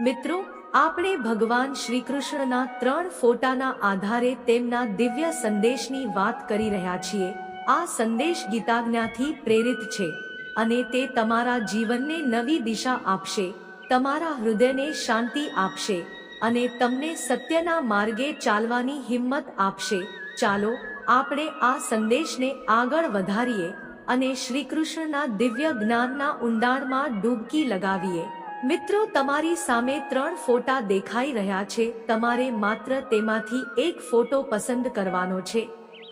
મિત્રો, આપણે ભગવાન શ્રી કૃષ્ણના ત્રણ ફોટાના આધારે તેમના દિવ્ય સંદેશની વાત કરી રહ્યા છીએ. આ સંદેશ ગીતાજ્ઞાથી પ્રેરિત છે અને તે તમારા જીવનને નવી દિશા આપશે, તમારા હૃદયને શાંતિ આપશે અને તમને સત્યના માર્ગે ચાલવાની હિંમત આપશે. ચાલો, આપણે આ સંદેશને આગળ વધારીએ અને શ્રી કૃષ્ણના દિવ્ય જ્ઞાનના ઊંડાણમાં ડૂબકી લગાવીએ. મિત્રો, તમારી સામે ત્રણ ફોટા દેખાઈ રહ્યા છે. તમારે માત્ર તેમાંથી એક ફોટો પસંદ કરવાનો છે.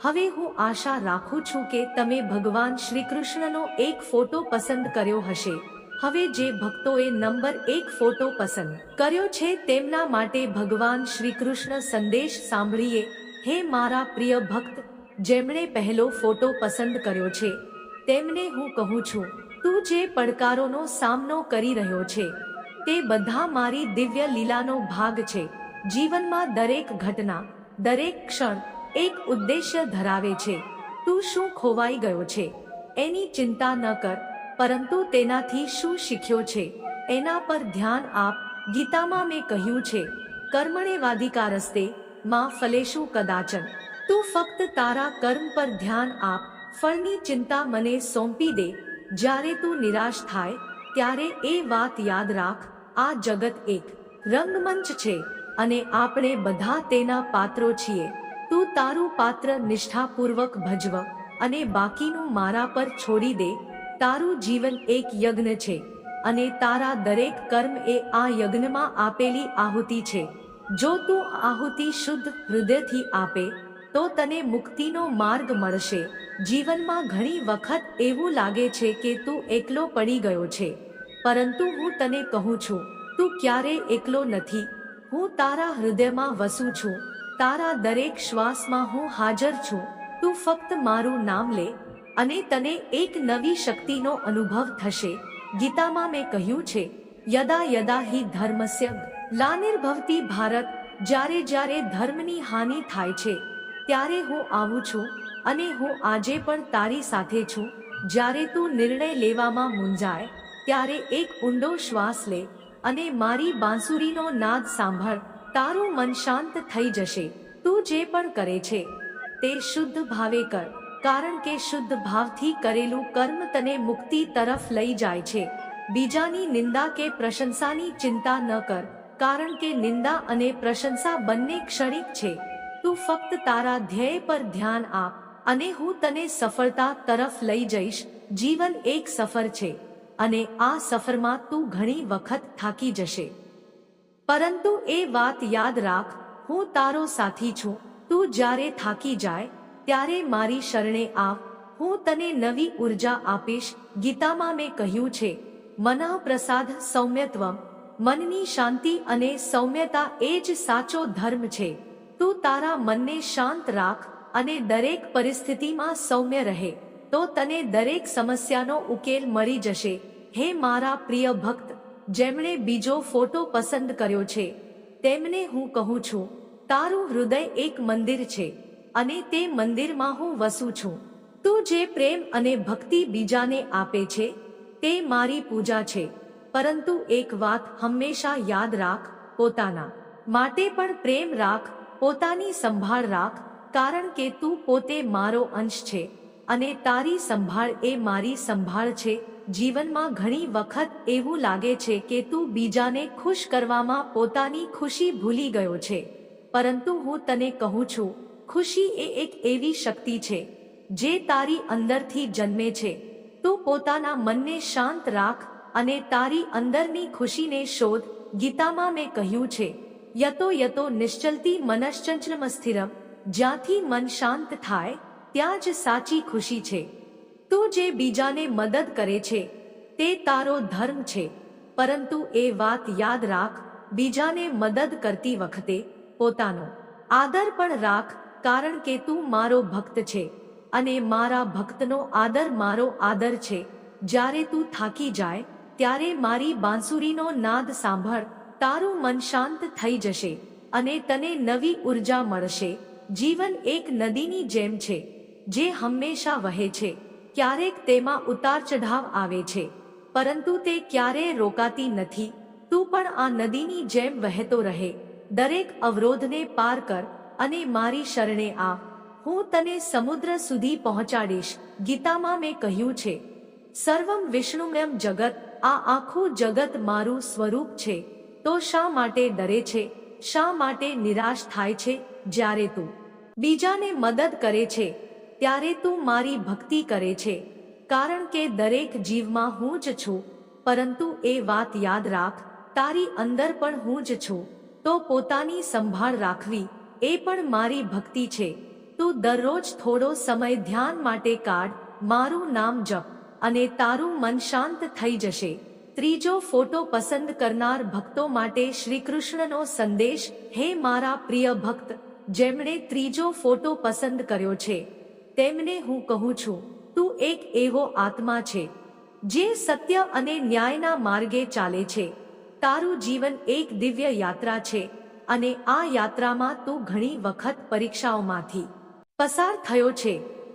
હવે હું આશા રાખું છું કે તમે ભગવાન શ્રી કૃષ્ણનો એક ફોટો પસંદ કર્યો હશે. હવે જે ભક્તોએ નંબર એક ફોટો પસંદ કર્યો છે, તેમના માટે ભગવાન શ્રી કૃષ્ણ સંદેશ સાંભળીએ. હે મારા પ્રિય ભક્ત, જેમણે પહેલો ફોટો પસંદ કર્યો છે, તેમને હું કહું છું તું જે પડકારોનો સામનો કરી રહ્યો છે, તે બધા મારી દિવ્ય લીલાનો ભાગ છે. જીવનમાં દરેક ઘટના, દરેક ક્ષણ એક ઉદ્દેશ્ય ધરાવે છે. તું શું ખોવાઈ ગયો છે? એની ચિંતા ન કર, પરંતુ તેનાથી શું શીખ્યો છે? એના પર ધ્યાન આપ. ગીતામાં મેં કહ્યું છે, કર્મણે વાધિકારસ્તે માં ફલેશું કદાચન. તું ફક્ત તારા કર્મ પર ધ્યાન આપ. ફળની ચિંતા મને સોંપી દે જ્યારે તું નિરાશ થાય, ત્યારે એ વાત યાદ રાખ, આ જગત એક રંગમંચ છે અને આપણે બધા તેના પાત્રો છીએ. તું તારું પાત્ર નિષ્ઠાપૂર્વક ભજવ અને બાકીનું મારા પર છોડી દે. તારું જીવન એક યજ્ઞ છે અને તારા દરેક કર્મ એ આ યજ્ઞમાં આપેલી આહુતિ છે. જો તું આહુતિ શુદ્ધ હૃદયથી આપે તો તને મુક્તિનો માર્ગ મળશે. જીવનમાં ઘણી વખત એવું લાગે છે કે તું એકલો પડી ગયો છે. પરંતુ હું તને કહું છું, તું ક્યારેય એકલો નથી. હું તારા હૃદયમાં વસું છું. તારા દરેક શ્વાસમાં હું હાજર છું. તું ફક્ત મારું નામ લે અને તને એક નવી શક્તિનો અનુભવ થશે. ગીતામાં મેં કહ્યું છે, યદા યદા હિ ધર્મસ્ય. લાનિર્ભવતી ભારત જ્યારે જ્યારે ધર્મની હાનિ થાય છે ત્યારે હું આવું છું અને હું આજે પણ તારી સાથે છું. જ્યારે તું નિર્ણય લેવામાં મૂંઝાય, ત્યારે એક ઊંડો શ્વાસ લે અને મારી બાંસુરીનો નાદ સાંભળ, તારું મન શાંત થઈ જશે. તું જે પણ કરે છે, તે શુદ્ધ ભાવે કર, કારણ કે શુદ્ધ ભાવથી કરેલું કર્મ તને મુક્તિ તરફ લઈ જાય છે. બીજાની નિંદા કે પ્રશંસાની ચિંતા ન કર, કારણ કે નિંદા અને પ્રશંસા બંને ક્ષણિક છે. તું ફક્ત તારા ધ્યેય પર ધ્યાન આપ અને હું તને સફળતા તરફ લઈ જઈશ. જીવન એક સફર છે અને આ સફરમાં તું ઘણી વખત થાકી જશે. પરંતુ એ વાત યાદ રાખ, હું તારો સાથી છું. તું જ્યારે થાકી જાય, ત્યારે મારી શરણે આવ. હું તને નવી ઊર્જા આપીશ. ગીતામાં મેં કહ્યું છે મનઃ પ્રસાદ સૌમ્યત્વમ. મનની શાંતિ અને સૌમ્યતા એ જ સાચો ધર્મ છે. તું તારા મનને શાંત રાખ અને દરેક પરિસ્થિતિમાં સૌમ્ય રહે, તો તને દરેક સમસ્યાનો ઉકેલ મળી જશે. હે મારા પ્રિય ભક્ત, જેમણે બીજો ફોટો પસંદ કર્યો છે, તેમને હું કહું છું, તારું હૃદય એક મંદિર છે અને તે મંદિરમાં હું વસું છું. તું જે પ્રેમ અને ભક્તિ બીજાને આપે છે, તે મારી પૂજા છે, પરંતુ એક વાત હંમેશા યાદ રાખ પોતાના માટે પણ પ્રેમ રાખ પોતાની સંભાળ રાખ, કારણ કે તું પોતે મારો અંશ છે, અને તારી સંભાળ એ મારી સંભાળ છે. જીવનમાં ઘણી વખત એવું લાગે છે કે તું બીજાને ખુશ કરવામાં પોતાની ખુશી ભૂલી ગયો છે. પરંતુ હું તને કહું છું, ખુશી એ એક એવી શક્તિ છે, જે તારી અંદરથી જન્મે છે. તું પોતાના મનને શાંત રાખ, અને તારી અંદરની ખુશીને શોધ. ગીતામાં મેં કહ્યું છે યતો યતો નિશ્ચલતી મનશ્ચંચલમ સ્થિરમ જ્યાંથી મન શાંત થાય ત્યાં જ સાચી ખુશી છે તું જે બીજાને મદદ કરે છે તે તારો ધર્મ છે પરંતુ એ વાત યાદ રાખ બીજાને મદદ કરતી વખતે પોતાનો આદર પણ રાખ કારણ કે તું મારો ભક્ત છે અને મારા ભક્તનો આદર મારો આદર છે જ્યારે તું થાકી જાય ત્યારે મારી બાંસુરીનો નાદ સાંભળ તારું મન શાંત થઈ જશે અને તને નવી ઊર્જા મળશે. જીવન એક નદીની જેમ છે, જે હંમેશા વહે છે, ક્યારેક તેમાં ઉતાર ચઢાવ આવે છે, પરંતુ તે ક્યારેય રોકાતી નથી. તું પણ આ નદીની જેમ વહેતો રહે, દરેક અવરોધને પાર કર અને મારી શરણે આ. હું તને સમુદ્ર સુધી પહોંચાડીશ, ગીતામાં મેં કહ્યું છે. સર્વમ વિષ્ણુમયમ જગત, આ આખું જગત મારું સ્વરૂપ છે. તો શા માટે ડરે છે? શા માટે નિરાશ થાય છે? જ્યારે તું બીજાને મદદ કરે છે, ત્યારે તું મારી ભક્તિ કરે છે. કારણ કે દરેક જીવમાં હું જ છું, પરંતુ એ વાત યાદ રાખ, તારી અંદર પણ હું જ છું. તો પોતાની સંભાળ રાખવી, એ પણ મારી ભક્તિ છે. તું દરરોજ થોડો સમય ધ્યાન માટે કાઢ, મારું નામ જપ, અને તારું મન શાંત થઈ જશે. ત્રીજો ફોટો પસંદ કરનાર ભક્તો માટે શ્રીકૃષ્ણનો સંદેશ, હે મારા પ્રિય ભક્ત, જેમણે ત્રીજો ફોટો પસંદ કર્યો છે, તેમને હું કહું છું, તું એક એવો આત્મા છે, જે સત્ય અને ન્યાયના માર્ગે ચાલે છે. તારું જીવન એક દિવ્ય યાત્રા છે અને આ યાત્રામાં તું ઘણી વખત પરીક્ષાઓમાંથી પસાર થયો છે.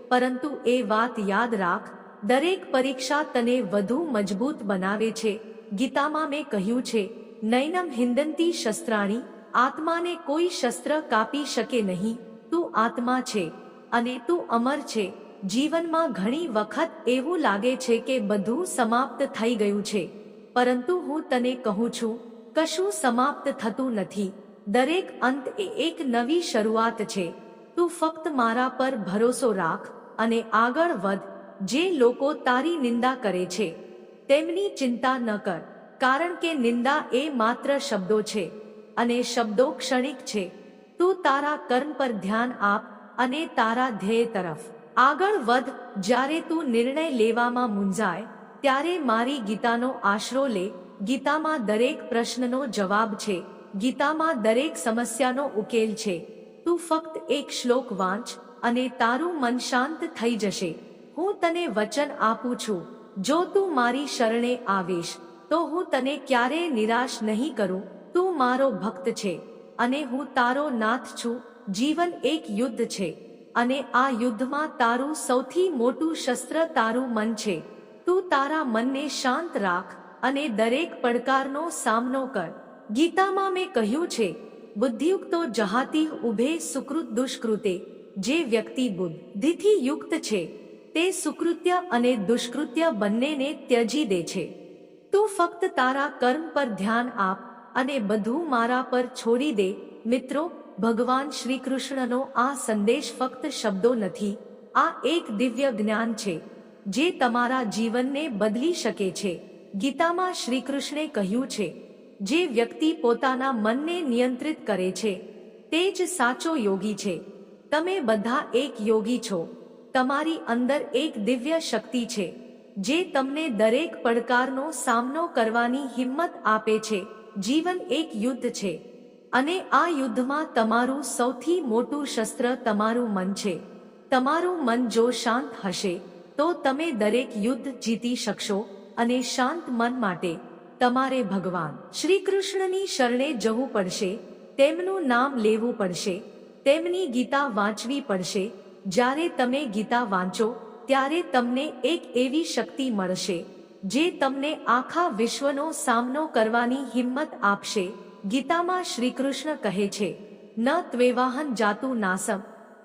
પરંતુ એ વાત યાદ રાખ દરેક પરીક્ષા તને વધુ મજબૂત બનાવે છે. ગીતામાં મેં કહ્યું છે, નૈનમ હિંદંતી શસ્ત્રાણી, આત્માને કોઈ શસ્ત્ર કાપી શકે નહીં. તું આત્મા છે અને તું અમર છે. જીવનમાં ઘણી વખત એવું લાગે છે કે બધું સમાપ્ત થઈ ગયું છે. પરંતુ હું તને કહું છું, કશું સમાપ્ત થતું નથી. દરેક અંત એ એક નવી શરૂઆત છે. તું ફક્ત મારા પર ભરોસો રાખ અને આગળ વધ. જે લોકો તારી નિંદા કરે છે, તેમની ચિંતા ન કર, કારણ કે નિંદા એ માત્ર શબ્દો છે અને શબ્દો ક્ષણિક છે. તું તારા કર્મ પર ધ્યાન આપ અને તારા ધ્યેય તરફ આગળ વધ. જ્યારે તું નિર્ણય લેવામાં મૂંઝાય, ત્યારે મારી ગીતાનો આશરો લે. ગીતામાં દરેક પ્રશ્નનો જવાબ છે. ગીતામાં દરેક સમસ્યાનો ઉકેલ છે. તું ફક્ત એક શ્લોક વાંચ અને તારું મન શાંત થઈ જશે. હું તને વચન આપું છું. જો તું મારી શરણે આવીશ, તો હું તને ક્યારેય નિરાશ નહીં કરું. તું મારો ભક્ત છે અને હું તારો નાથ છું. જીવન એક યુદ્ધ છે અને આ યુદ્ધમાં તારું સૌથી મોટું શસ્ત્ર તારું મન છે. તું તારા મનને શાંત રાખ અને દરેક પડકારનો સામનો કર. ગીતામાં મેં કહ્યું છે, બુદ્ધિયુક્તો જહાતી ઉભે સુકૃત દુષ્કૃતે, જે વ્યક્તિ બુદ્ધિથી યુક્ત છે તે સુકૃત્ય અને દુષ્કૃત્ય બંનેને ત્યજી દે છે. તું ફક્ત તારા કર્મ પર ધ્યાન આપ અને બધું મારા પર છોડી દે. મિત્રો, ભગવાન શ્રી કૃષ્ણનો આ સંદેશ ફક્ત શબ્દો નથી, આ એક દિવ્ય જ્ઞાન છે, જે તમારા જીવનને બદલી શકે છે. ગીતામાં શ્રી કૃષ્ણે કહ્યું છે, જે વ્યક્તિ પોતાના મનને નિયંત્રિત કરે છે, તે જ સાચો યોગી છે. તમે બધા એક યોગી છો. તમારી અંદર એક દિવ્ય શક્તિ છે, જે તમને દરેક પડકારનો સામનો કરવાની હિંમત આપે છે. જીવન એક યુદ્ધ છે અને આ યુદ્ધમાં તમારું સૌથી મોટું શસ્ત્ર તમારું મન છે. તમારું મન જો શાંત હશે, તો તમે દરેક યુદ્ધ જીતી શકશો અને શાંત મન માટે તમારે ભગવાન શ્રી કૃષ્ણની શરણે જવું પડશે, તેમનું નામ લેવું પડશે, તેમની ગીતા વાંચવી પડશે જ્યારે તમે ગીતા વાંચો, ત્યારે તમને એક એવી શક્તિ મળશે, જે તમને આખા વિશ્વનો સામનો કરવાની હિંમત આપશે. ગીતામાં શ્રીકૃષ્ણ કહે છે, ન ત્વેવાહન જાતું નાસમ,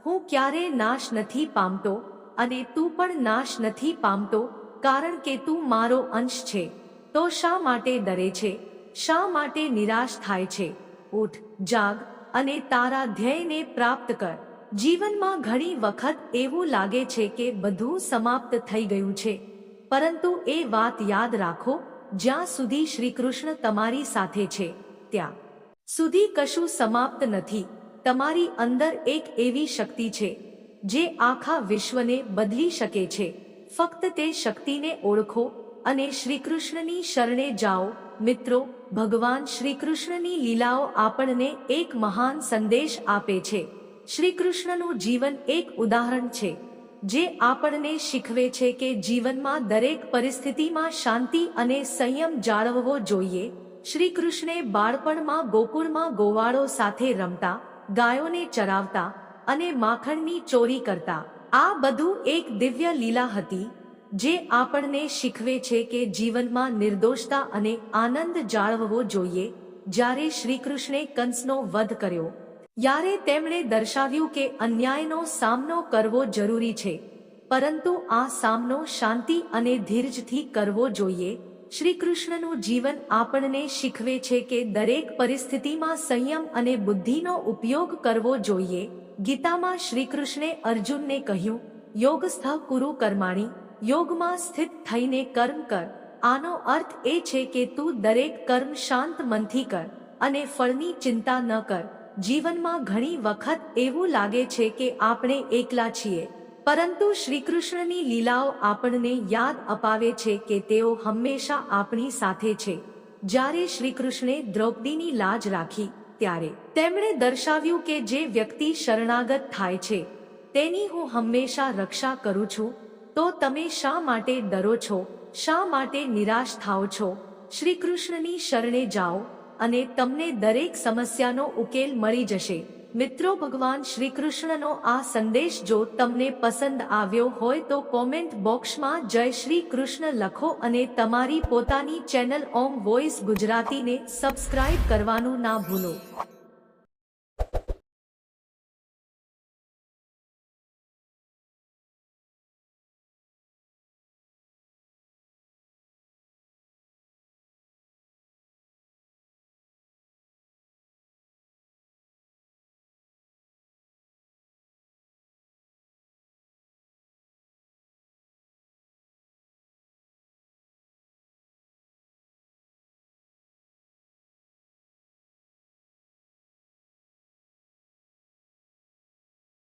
હું ક્યારે નાશ નથી પામતો અને તું પણ નાશ નથી પામતો, કારણ કે તું મારો અંશ છે. તો શા માટે ડરે છે? શા માટે નિરાશ થાય છે? ઉઠ, જાગ અને તારા ધ્યેયને પ્રાપ્ત કર. જીવનમાં ઘણી વખત એવું લાગે છે કે બધું સમાપ્ત થઈ ગયું છે. પરંતુ એ વાત યાદ રાખો, જ્યાં સુધી શ્રી કૃષ્ણ તમારી સાથે છે, ત્યાં સુધી કશું સમાપ્ત નથી. તમારી અંદર એક એવી શક્તિ છે, જે આખા વિશ્વને બદલી શકે છે. ફક્ત તે શક્તિને ઓળખો અને શ્રીકૃષ્ણની શરણે જાઓ. મિત્રો, ભગવાન શ્રીકૃષ્ણની લીલાઓ આપણને એક મહાન સંદેશ આપે છે. શ્રી કૃષ્ણનું જીવન એક ઉદાહરણ છે, જે આપણને શીખવે છે કે જીવનમાં દરેક પરિસ્થિતિમાં શાંતિ અને સંયમ જાળવવો જોઈએ. શ્રી કૃષ્ણે બાળપણમાં ગોકુળમાં ગોવાળો સાથે રમતા, ગાયોને ચરાવતા અને માખણની ચોરી કરતા. આ બધું એક દિવ્ય લીલા હતી, જે આપણને શીખવે છે કે જીવનમાં નિર્દોષતા અને આનંદ જાળવવો જોઈએ. જ્યારે શ્રીકૃષ્ણે કંસનો વધ કર્યો યારે તેમણે દર્શાવ્યું કે અન્યાયનો સામનો કરવો જરૂરી છે. પરંતુ આ સામનો શાંતિ અને ધીરજથી કરવો જોઈએ. શ્રી કૃષ્ણનું જીવન આપણને શીખવે છે કે દરેક પરિસ્થિતિમાં સંયમ અને બુદ્ધિનો ઉપયોગ કરવો જોઈએ. ગીતામાં શ્રી કૃષ્ણે અર્જુનને કહ્યું, યોગસ્થ કુરુ કર્માણી, યોગમાં સ્થિત થઈને કર્મ કર. આનો અર્થ એ છે કે તું દરેક કર્મ શાંત મનથી કર અને ફળની ચિંતા ન કર. જીવનમાં ઘણી વખત એવું લાગે છે કે આપણે એકલા છીએ. પરંતુ શ્રીકૃષ્ણની લીલાઓ આપણને યાદ અપાવે છે કે તેઓ હંમેશા આપણી સાથે છે. જ્યારે શ્રીકૃષ્ણે દ્રૌપદીની લાજ રાખી, ત્યારે તેમણે દર્શાવ્યું કે જે વ્યક્તિ શરણાગત થાય છે, તેની હું હંમેશા રક્ષા કરું છું. તો તમે શા માટે ડરો છો? શા માટે નિરાશ થાઓ છો? શ્રીકૃષ્ણની શરણે જાઓ. અને તમને દરેક સમસ્યાનો ઉકેલ મળી જશે. મિત્રો, ભગવાન શ્રી કૃષ્ણનો આ સંદેશ જો તમને પસંદ આવ્યો હોય તો કોમેન્ટ બોક્સમાં જય શ્રી કૃષ્ણ લખો અને તમારી પોતાની ચેનલ ઓમ વોઇસ ગુજરાતીને સબસ્ક્રાઇબ કરવાનું ના ભૂલો.